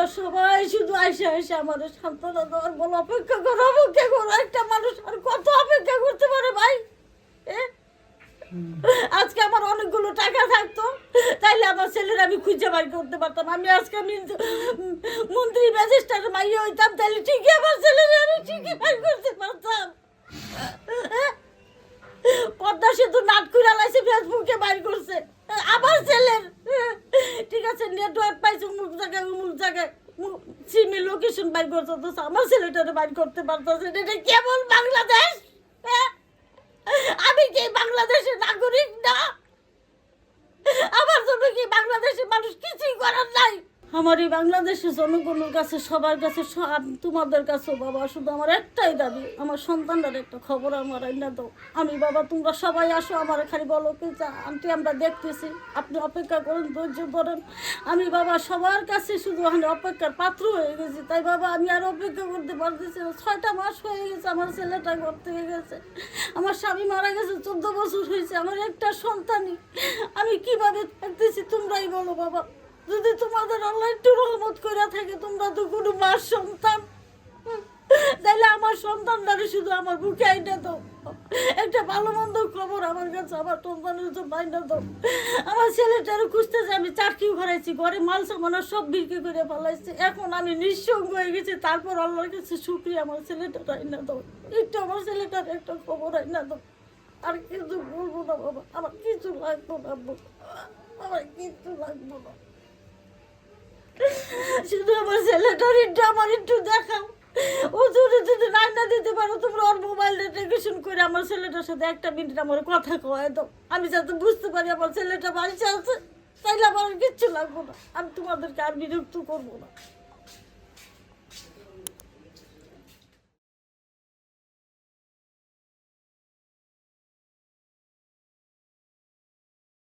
তোমরা সবাই শুধু আইসে আইসে আমাদের সান্ত্বনা দেওয়ার বলো অপেক্ষা করো অপেক্ষা করো। একটা মানুষ আর কত অপেক্ষা করতে পারে ভাই? আজকে আমার অনেকগুলো টাকা থাকতো, তাইলে আমার ছেলের আমি খুঁজে বাই করতে পারতাম। আমি আজকে মিন- মন্ত্রী ম্যাজিস্ট্রেট মাইয়ে হইতাম তাহলে ঠিকই আমার ছেলের আমি ঠিকই বাই করতে পারতাম। পদ্মা সেতু নাট করে লাইছে ফেসবুকে বাইর করছে আমার ছেলের ঠিক নেটওয়ার্ক পাইছে অমুক জায়গায় অমুক জায়গায়। সিমি লোকেশন বাইর করতে তো আমার ছেলেটারে বাইর করতে পারতেছে এটা কেবল বাংলাদেশ হ্যাঁ? আমি কি বাংলাদেশের নাগরিক না? আমার জন্য কি বাংলাদেশের মানুষ কিছুই করার নাই? আমার এই বাংলাদেশের জনগণের কাছে, সবার কাছে, সব তোমাদের কাছে বাবা, শুধু আমার একটাই দাবি, আমার সন্তানটার একটা খবর আমার আইনা দাও। আমি বাবা, তোমরা সবাই আসো আমার খালি বলো কি আন্টি আমরা দেখতেছি, আপনি অপেক্ষা করুন, ধৈর্য ধরেন। আমি বাবা সবার কাছে শুধু আমি অপেক্ষার পাত্র হয়ে গেছি, তাই বাবা আমি আর অপেক্ষা করতে পারতেছি না। ছয়টা মাস হয়ে গেছে আমার ছেলেটা ঘর থেকে গেছে। আমার স্বামী মারা গেছে, চোদ্দ বছর হয়েছে, আমার একটা সন্তানই। আমি কীভাবে থাকতেছি তোমরাই বলো বাবা। যদি তোমাদের আল্লাহ একটু রহমত করে থাকে, তোমরা তো কোনো মার সন্তান। তাইলে আমার সন্তানটারে শুধু আমার বুকে আইনা দাও। একটা ভালো মন্দ খবর আমার কাছে, আমার সন্তানের জন্য আইনা দাও। আমার ছেলেটারও খুঁজতেছে আমি চাকরিও করাইছি, ঘরে মাল সামান সব বিক্রি করে ফেলাইছি। এখন আমি নিঃসঙ্গ হয়ে গেছি, তারপর আল্লাহর কাছে শুক্রিয়া আমার ছেলেটার আইনা দাও। একটু আমার ছেলেটার একটা খবর আইনা দাও। আর কিছু বলব না বাবা, আমার কিছু লাগবো না আমার কিছু লাগবো না। শুধু আমার ছেলেটার একটু আমার একটু দেখাও। ও যদি যদি রান্না দিতে পারো, তোমরা ওর মোবাইল রেজিস্ট্রেশন করে আমার ছেলেটার সাথে একটা মিনিট আমার কথা কয় দাও। আমি যাতে বুঝতে পারি আমার ছেলেটা বাড়িতে আছে, তাইলে আমার কিচ্ছু লাগবো না। আমি তোমাদেরকে আর বিরক্ত করব না।